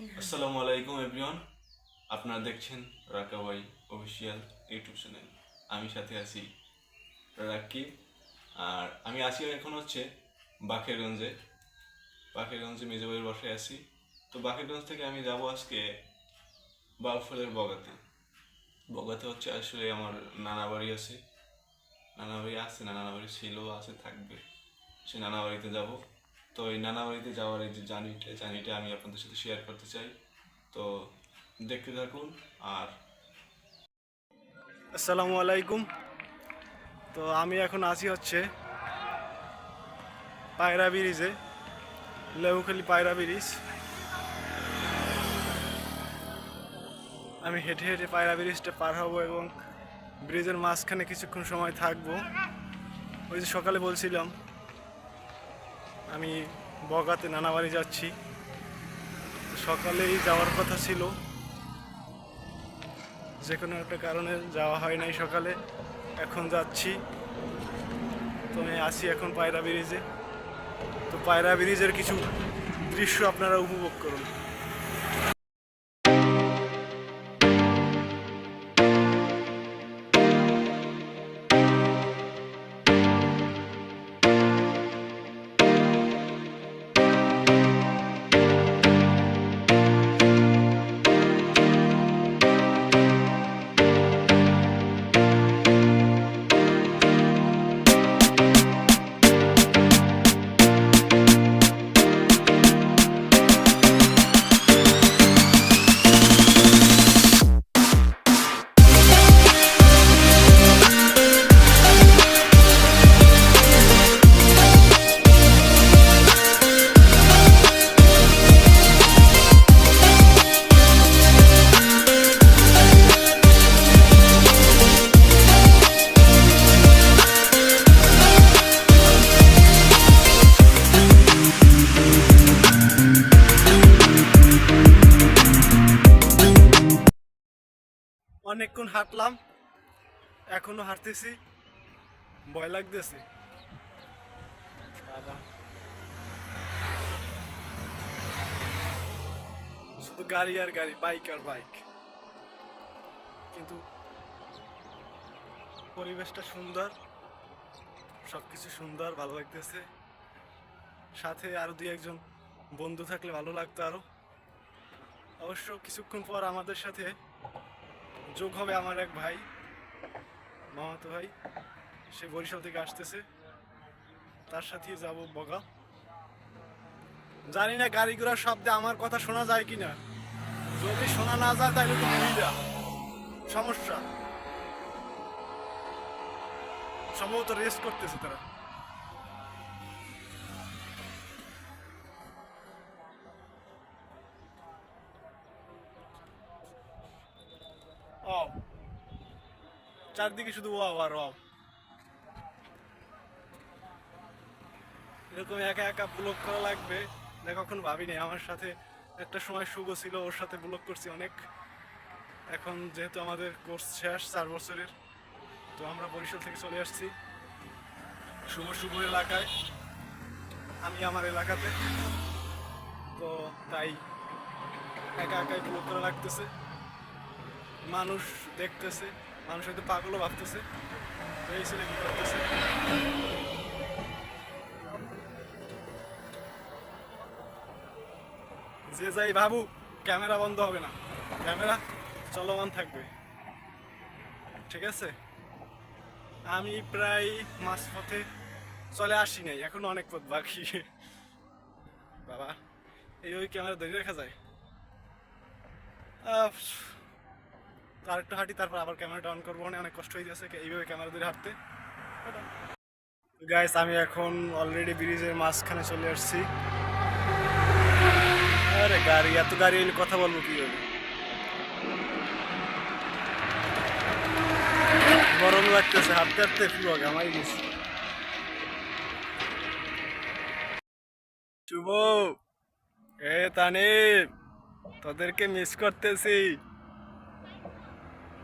আসসালামু আলাইকুম, এভরিওয়ান। আপনারা দেখছেন রাকাবাই অফিসিয়াল ইউটিউব চ্যানেল। আমি সাথে আছি রাকিব। আর আমি আছি এখন হচ্ছে বাকেরগঞ্জে। বাকেরগঞ্জে মেজবাইয়ের বাসায় আছি। তো বাকেরগঞ্জ থেকে আমি যাব আজকে বাউফলের বগাতে। বগাতে হচ্ছে আসলে আমার নানা বাড়ি আছে। নানা বাড়ি আছে নানা বাড়ি ছিল, আছে, থাকবে। সে নানা বাড়িতে যাব। তো এই নানা বাড়িতে যাওয়ার এই যে জার্নিটা জার্নিটা আমি আপনাদের সাথে শেয়ার করতে চাই। তো দেখতে থাকুন আর আসসালামু আলাইকুম। তো আমি এখন আছি হচ্ছে পায়রা ব্রিজে লেবুখালি পায়রা ব্রিজ। আমি হেঁটে হেঁটে পায়রা ব্রিজটা পার হব এবং ব্রিজের মাঝখানে কিছুক্ষণ সময় থাকব। ওই যে সকালে বলছিলাম আমি বগাতে নানাবাড়ি যাচ্ছি। সকালেই যাওয়ার কথা ছিল। যে কোনো একটা কারণে যাওয়া হয় নাই সকালে। এখন যাচ্ছি। তো আমি আসি এখন পায়রা ব্রিজে। তো পায়রা ব্রিজের কিছু দৃশ্য আপনারা উপভোগ করুন। অনেকক্ষণ হাঁটলাম, এখনও হাঁটতেছি, ভয় লাগতেছে। শুধু গাড়ি আর গাড়ি, বাইক আর বাইক। কিন্তু পরিবেশটা সুন্দর, সবকিছু সুন্দর, ভালো লাগতেছে। সাথে আরও দুই একজন বন্ধু থাকলে ভালো লাগতো আরও। অবশ্য কিছুক্ষণ পর আমাদের সাথে যোগ হবে আমার এক ভাই, মামাতো ভাই। সে বরিশাল থেকে আসতেছে। তার সাথেই যাব বগা। জানি না গাড়ি ঘোড়ার শব্দে আমার কথা শোনা যায় কিনা। যদি শোনা না যায় তাহলে তো সুবিধা সমস্যা। সম্ভবত রেস্ট করতেছে তারা। চারদিকে শুধু ওয়াও আর ওয়াও। এরকম একা একা ব্লগ করা লাগবে। না কখনো ভাবিনি আমার সাথে একটা সময় শুভ ছিল, ওর সাথে ব্লগ করছি অনেক। এখন যেহেতু আমাদের কোর্স শেষ, চার বছরের, তো আমরা বরিশাল থেকে চলে আসছি। শুভ শুভ এলাকায়। আমি আমার এলাকাতে। তো তাই, একা একাই ব্লগ করা লাগতেছে। মানুষ দেখতেছে, মানুষ হয়তো পাগলও ভাবতেছে এই ছেলে কি করতেছে? যে যাই ভাবু ক্যামেরা বন্ধ হবে না। ক্যামেরা চলমান থাকবে। ঠিক আছে? আমি প্রায় মাঝ পথে চলে আসি নাই, এখন অনেক পথ বাকি। বাবা, এই ওই ক্যামেরা ধরে রাখা যায়? আহ, আর একটু হাঁটি তারপর আবার ক্যামেরাটা অন করব। অনেক কষ্ট হয়ে যাচ্ছে এইভাবে ক্যামেরা ধরে হাঁটতে। গাইস আমি এখন অলরেডি ব্রিজের মাঝখানে চলে আসছি। আরে গাড়ি এত গাড়ি এলে কথা বলব কি হবে গরম লাগতেছে হাঁটতে হাঁটতে পুরো ঘামাই গেছি শুভ। এ তানিম তোদেরকে মিস করতেছি।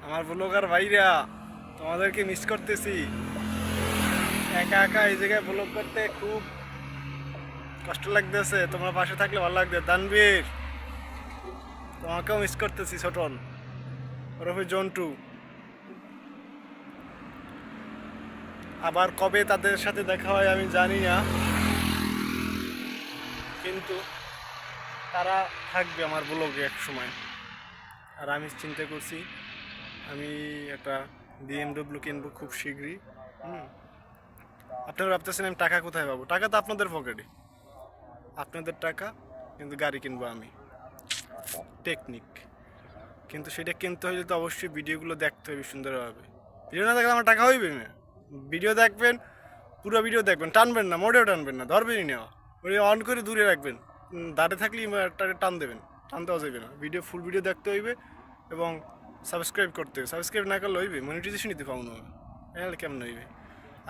আমার ব্লগার ভাইরা, তোমাদেরকে মিস করতেছি। একা একা এই জায়গায় ব্লগ করতে খুব কষ্ট লাগতেছে। তোমরা পাশে থাকলে ভালো লাগবে। দানবীর, তোমাকেও মিস করতেছি ছোটন ওরফে জন্টু। আবার কবে তাদের সাথে দেখা হয় আমি জানি না। কিন্তু তারা থাকবে আমার ব্লগে এক সময়। আর আমি চিন্তা করছি আমি একটা বিএমডব্লিউ কিনবো খুব শীঘ্রই হুম। আপনারা ভাবতেছেন আমি টাকা কোথায় পাবো? টাকা তো আপনাদের পকেটে। আপনাদের টাকা কিন্তু গাড়ি কিনবো আমি। টেকনিক কিন্তু সেটা কিনতে হলে তো অবশ্যই ভিডিওগুলো দেখতে হবে সুন্দরভাবে ভিডিও না দেখলে আমার টাকা হইবে না। ভিডিও দেখবেন পুরো ভিডিও দেখবেন টানবেন না মোটেও টানবেন না ধরবেনই না। ওই অন করে দূরে রাখবেন। উম, দাঁড়ে থাকলেই টান দেবেন টান দেওয়া যাবে না। ভিডিও ফুল ভিডিও দেখতে হইবে এবং সাবস্ক্রাইব করতে হবে। সাবস্ক্রাইব না করলে হইবে মনিটাইজেশন দিতে পাবো না। এলে কেমন হইবে?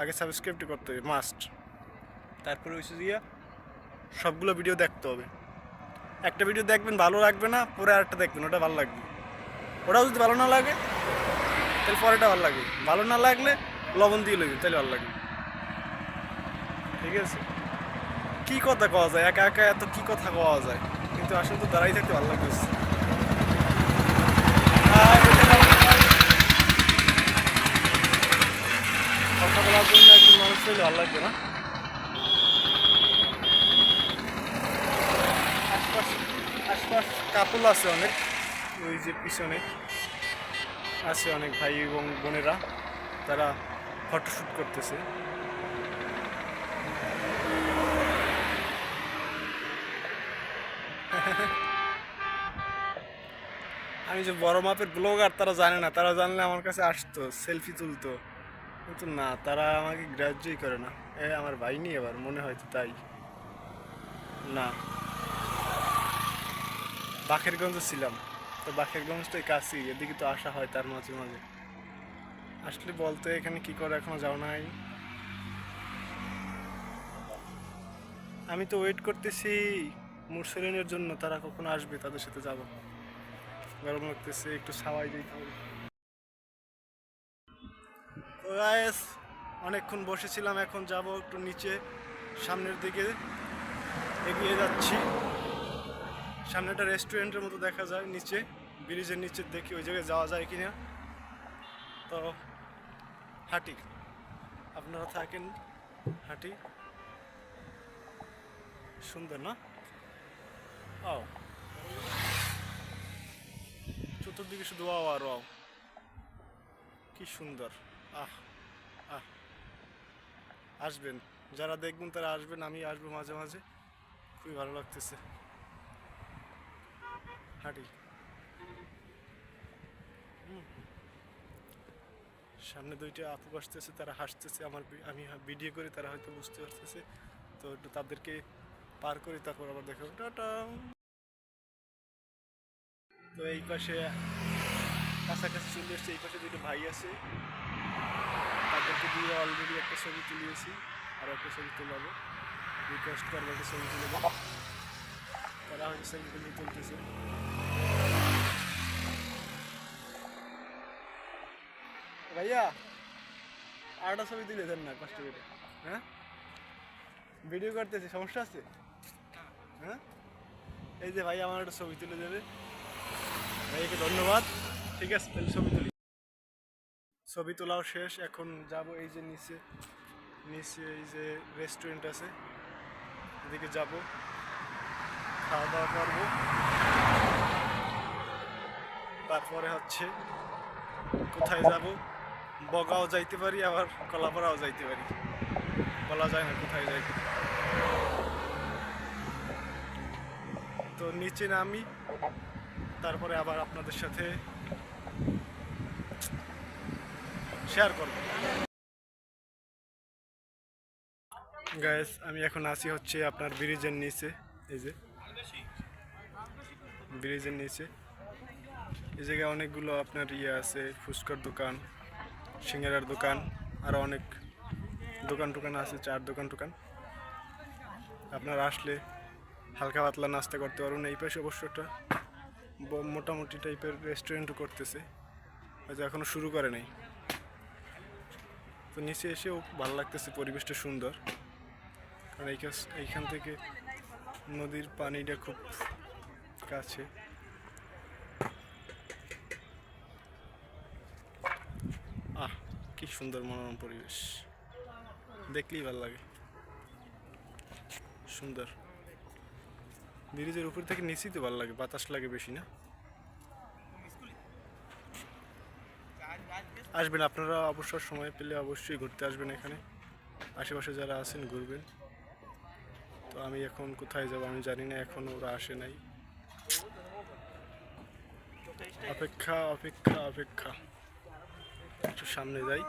আগে সাবস্ক্রাইবটা করতে হবে মাস্ট তারপরে হচ্ছে গিয়া সবগুলো ভিডিও দেখতে হবে। একটা ভিডিও দেখবেন, ভালো লাগবে না, পরে আরেকটা দেখবেন, ওটা ভালো লাগবে। ওটাও যদি ভালো না লাগে, তাহলে পরেটা ভালো লাগবে। ভালো না লাগলে লবণ দিয়ে লইবে তাহলে ভালো লাগবে। ঠিক আছে? কী কথা কওয়া যায়? একা একা এত কী কথা কওয়া যায়? কিন্তু আসলে তো দাঁড়াই থাকতে ভালো লাগতেছে। আর এটা ভালো লাগে। কথা বলার জন্য পেলে ভালো লাগবে না। আশপাশ আশপাশ কাপল আছে অনেক। ওই যে পিছনে আছে অনেক ভাই এবং বোনেরা। তারা ফটোশ্যুট করতেছে। আমি যে বড় মাপের ব্লগার তারা জানে না। তারা জানলে আমার কাছে আসতো সেলফি তুলতো। কিন্তু না, তারা আমাকে গ্রাহ্যই করে না। এ আমার ভাই নি এবার, মনে হয় তো তাই। না। বাখেরগঞ্জে ছিলাম। তো বাখেরগঞ্জ তো কাছেই, এদিকে তো আসা হয় তার মাঝে মাঝে। আসলে বলতে, এখানে কি করে এখনও যাও নাই। আমি তো ওয়েট করতেছি মুরসেলিনের জন্য, তারা কখন আসবে, তাদের সাথে যাব। গরম লাগতেছে, একটু সাওয়াই দিতে হবে guys, অনেকক্ষণ বসেছিলাম এখন যাব একটু নিচে সামনের দিকে এগিয়ে যাচ্ছি। সামনে একটা রেস্টুরেন্টের মতো দেখা যায় নিচে ব্রিজের নিচে দেখি ওই জায়গায় যাওয়া যায় কিনা। তো হাঁটি। আপনারা থাকেন হাঁটি। সুন্দর না? ও চতুর্দিকে শুধু আও আর আও কি সুন্দর। আহ আহ, আসবেন। যারা দেখবেন তারা আসবেন, আমি আসব মাঝে মাঝে। খুবই ভালো লাগতেছে। হাঁটি। সামনে দুইটা আপু আসতেছে তারা হাসতেছে, আমার আমি ভিডিও করি, তারা হয়তো বুঝতে পারতেছে। তো একটু তাদেরকে পার করি, তারপর আবার দেখাবো। টাটা! তো এই পাশে কাছাকাছি চলে এসছে, এই পাশে দুটো ভাই আছে। তাদেরকে দিয়ে অলরেডি একটা ছবি তুলিয়েছি, আর একটা ছবি তোলাবো। রিকোয়েস্ট করব একটা ছবি তুলে তারা হয়তো তুলে তুলতেছে। ভাইয়া, আরেকটা ছবি তুলে দেন না, কষ্ট করে। হ্যাঁ? ভিডিও করতেছি, সমস্যা আছে? হ্যাঁ? এই যে ভাই, আমার একটা ছবি তুলে দেবে। ভাইকে ধন্যবাদ। ঠিক আছে, তাহলে ছবি তুলি। ছবি তোলাও শেষ, এখন যাব এই যে নিচে নিচে এই যে রেস্টুরেন্ট আছে, এদিকে যাব খাওয়া দাওয়া করব। তারপরে হচ্ছে কোথায় যাব? বগাও যাইতে পারি, আবার কলাপাড়াও যাইতে পারি। বলা যায় না কোথায় যাই। তো নিচে নামি, তারপরে আবার আপনাদের সাথে শেয়ার করব। গায়েস আমি এখন আসি হচ্ছে আপনার ব্রিজের নিচে, এই যে। ব্রিজের নিচে। এই জায়গায় অনেকগুলো আপনার ইয়ে আছে, ফুচকার দোকান, সিঙ্গারার দোকান আরও অনেক দোকান টোকান আছে, চার দোকান টোকান। আপনার আসলে হালকা পাতলা নাস্তা করতে পারবেন। এই পাশে অবশ্য একটা মোটামুটি টাইপের রেস্টুরেন্টও করতেছে। হয়তো এখনও শুরু করে নাই। তো নিচে এসেও ভালো লাগতেছে, পরিবেশটা সুন্দর। কারণ এইখান থেকে নদীর পানিটা খুব কাছে। আহ, কি সুন্দর মনোরম পরিবেশ। দেখলেই ভালো লাগে। সুন্দর। ব্রিজের উপর থেকে নিচেই তো ভালো লাগে, বাতাস লাগে বেশি না? আসবেন, আপনারা অবসর সময় পেলে অবশ্যই ঘুরতে আসবেন এখানে। আশেপাশে যারা আছেন ঘুরবেন। তো আমি এখন কোথায় যাব আমি জানি না, এখন ওরা আসে নাই। অপেক্ষা অপেক্ষা অপেক্ষা। একটু সামনে যাই।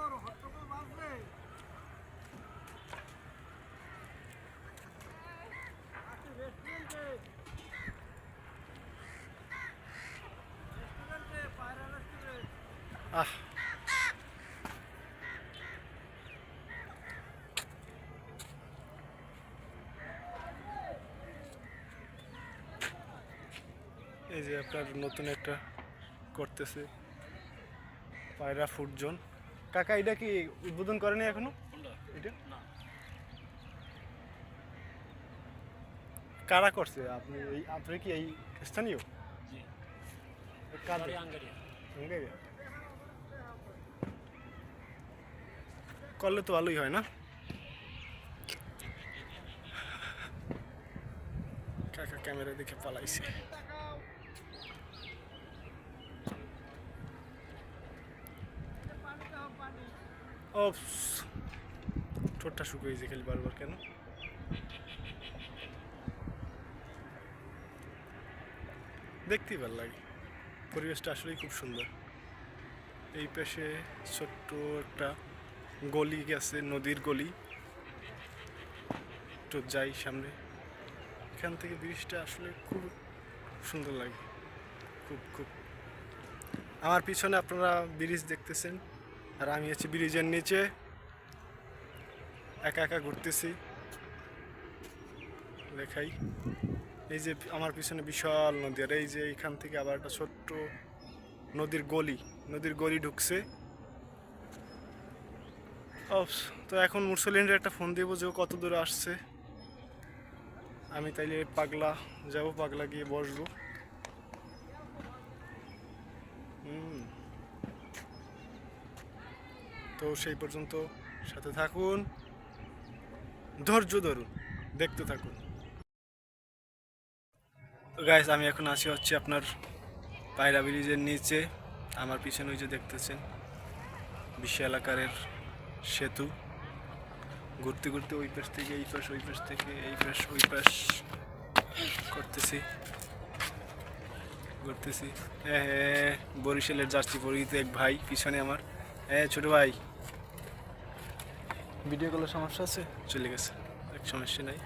এই যে আপনার নতুন একটা করতেছে পায়রা ফুড জোন কাকা এটা কি উদ্বোধন করেনি এখনও? এটা? কারা করছে? আপনি এই আপনি কি এই স্থানীয়? করলে তো ভালোই হয় না? কাকা ক্যামেরা দেখে পালাইছে। ও ঠোঁটটা শুকিয়ে গেছে খালি বারবার কেন? দেখতেই ভালো লাগে। পরিবেশটা আসলেই খুব সুন্দর। এই পাশে ছোট্ট একটা গলি গেছে নদীর গলি। একটু যাই সামনে। এখান থেকে ব্রিজটা আসলে খুব সুন্দর লাগে। খুব খুব। আমার পিছনে আপনারা ব্রিজ দেখতেছেন। আর আমি আছি ব্রিজের নিচে। একা একা ঘুরতেছি। দেখাই। এই যে আমার পিছনে বিশাল নদী, আর এই যে এখান থেকে আবার একটা ছোট্ট নদীর গলি। নদীর গলি ঢুকছে। তো এখন মুরসলিনের একটা ফোন দিব যে কত দূরে আসছে। আমি তাইলে পাগলা, যাব পাগলা গিয়ে বসবো হুম তো সেই পর্যন্ত সাথে থাকুন। ধৈর্য ধরুন, দেখতে থাকুন। গাইস আমি এখন আছি হচ্ছে আপনার পায়রা ব্রিজের নিচে। আমার পিছনে ওই যে দেখতেছেন বিশাল আকারের সেতু। ঘুরতে ঘুরতে ওই পাশ থেকে, এই পাশ, ওই পাশ থেকে, এই পাশ, ওই পাশ করতেছি। ঘুরতেছি। হ্যাঁ হ্যাঁ বরিশালের জার্সি পরিহিত এক ভাই, পিছনে আমার। হ্যাঁ ছোট ভাই। ভিডিও কলের সমস্যা আছে? চলে গেছে। এক সমস্যা নাই।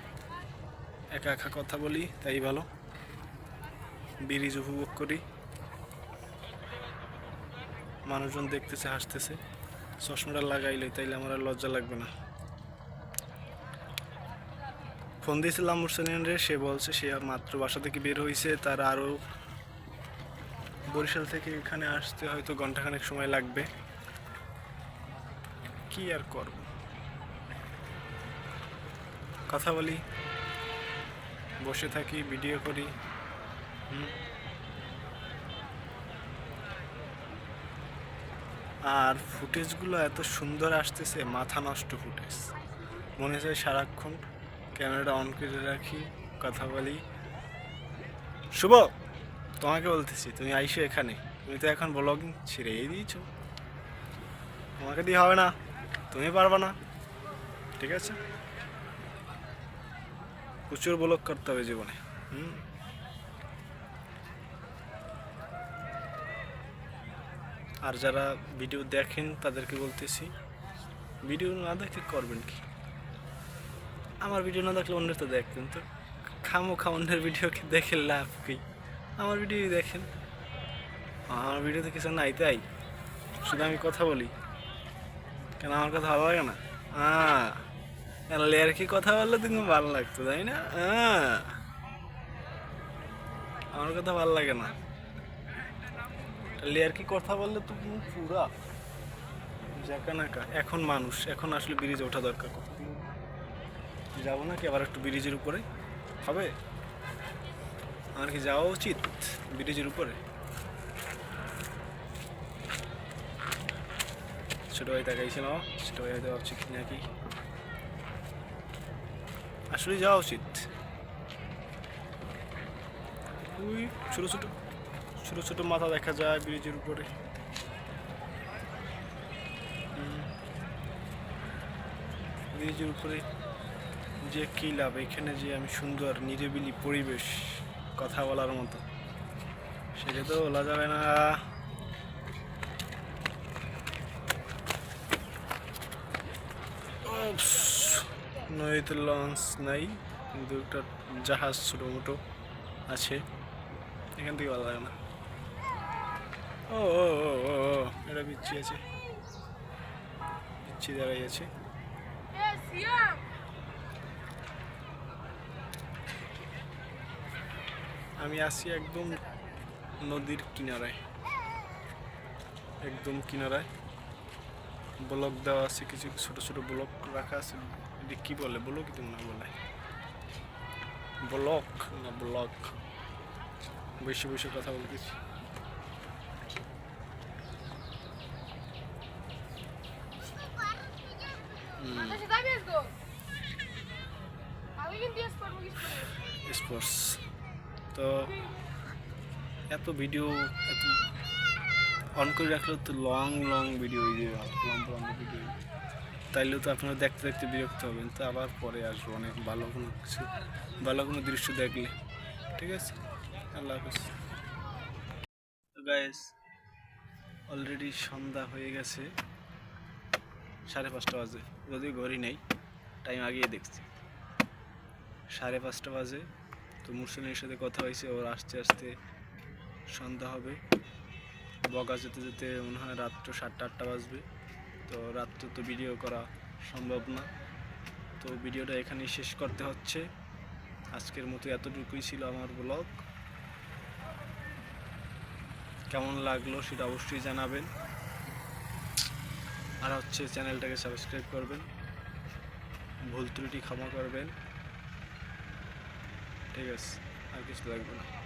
একা একা কথা বলি তাই ভালো। ব্রিজ উপভোগ করি। মানুষজন দেখতেছে হাসতেছে। চশমাটা লাগাইলে তাইলে আমার আর লজ্জা লাগবে না। ফোন দিয়েছিলাম মুরসানিয়ানরে সে বলছে সে মাত্র বাসা থেকে বের হয়েছে তার আরও বরিশাল থেকে এখানে আসতে হয়তো ঘন্টাখানেক সময় লাগবে। কি আর করব? কথা বলি। বসে থাকি ভিডিও করি। আর ফুটেজগুলো এত সুন্দর আসতেছে, মাথা নষ্ট ফুটেজ। মনে হয় সারাক্ষণ ক্যামেরাটা অন করে রাখি, কথা বলি। শুভ, তোমাকে বলতেছি, তুমি আইসো এখানে। তুমি তো এখন ব্লগিং ছেড়েই দিয়েছ। তোমাকে দিয়ে হবে না। তুমি পারবে না। ঠিক আছে? প্রচুর ব্লগ করতে হবে জীবনে। হুম? আর যারা ভিডিও দেখেন, তাদেরকে বলতেছি ভিডিও না দেখে করবেন কি? আমার ভিডিও না দেখলে অন্যের তো দেখতেন তো। খামো খা, অন্যের ভিডিওকে দেখে লাভ কি? আমার ভিডিও দেখেন। আমার ভিডিওতে কিছু নাই তাই? শুধু আমি কথা বলি। কেন আমার কথা ভালো লাগে না? হ্যাঁ। কেন লেয়ার কি কথা বললে তুমি ভালো লাগতো, তাই না? হ্যাঁ। আমার কথা ভালো লাগে না। লেয়ার কি কথা বললে তো তুমি পুরা? জাকা নাকা এখন মানুষ, এখন আসলে ব্রিজে ওঠা দরকার যাব নাকি আবার একটু ব্রিজের উপরে? হবে? আমার কি যাওয়া উচিত ব্রিজের উপরে? ছোট ভাই তাকাইছিল ছোট ভাই হয়তো ভাবছে কি নাকি। আসলে যাওয়া উচিত। ওই ছোট ছোট ছোট ছোট মাথা দেখা যায় ব্রিজের উপরে। ব্রিজের উপরে যে কি লাভ, এখানে যে আমি সুন্দর, নিরিবিলি পরিবেশ, কথা বলার মতো। সেটা তো বলা যাবে না। নদীতে লঞ্চ নাই। কিন্তু একটা জাহাজ ছোটো মোটো আছে। এখান থেকে ভালো লাগে না। ও ও ও এটা বিচ্ছি আছে। বিচ্ছি দাঁড়াই আছে। আমি আছি একদম নদীর কিনারায়। একদম কিনারায়। ব্লক দেওয়া আছে কিছু ছোট ছোট ব্লক। রাখা আছে। এটি কী বলে? বলো কি তোমরা বলে? ব্লক? না, ব্লক। বেশি বেশি কথা বলতেছি। স্পোর্টস তো এত ভিডিও এত অন করে রাখলে তো লং লং ভিডিও লম্বা লম্বা ভিডিও তাইলে তো আপনারা দেখতে দেখতে বিরক্ত হবেন। তো আবার পরে আসব অনেক ভালো কোনো কিছু, ভালো কোনো দৃশ্য দেখলে। ঠিক আছে? আল্লাহ হাফিজ। অলরেডি সন্ধ্যা হয়ে গেছে, সাড়ে পাঁচটা বাজে। যদিও ঘড়ি নেই টাইম আগিয়ে দেখছি। সাড়ে পাঁচটা বাজে, তো মুরসিনের সাথে কথা হয়েছে, ওর আসতে আসতে সন্ধ্যা হবে। বগা যেতে যেতে মনে হয় রাত্র সাতটা আটটা বাজবে। তো রাত্রে তো ভিডিও করা সম্ভব না। তো ভিডিওটা এখানেই শেষ করতে হচ্ছে। আজকের মতো এতটুকুই ছিল আমার ব্লগ কেমন লাগল সেটা অবশ্যই জানাবেন। আর হচ্ছে চ্যানেলটাকে সাবস্ক্রাইব করবেন। ভুল ত্রুটি ক্ষমা করবেন। ঠিক আছে, আর কিছু লাগবে না।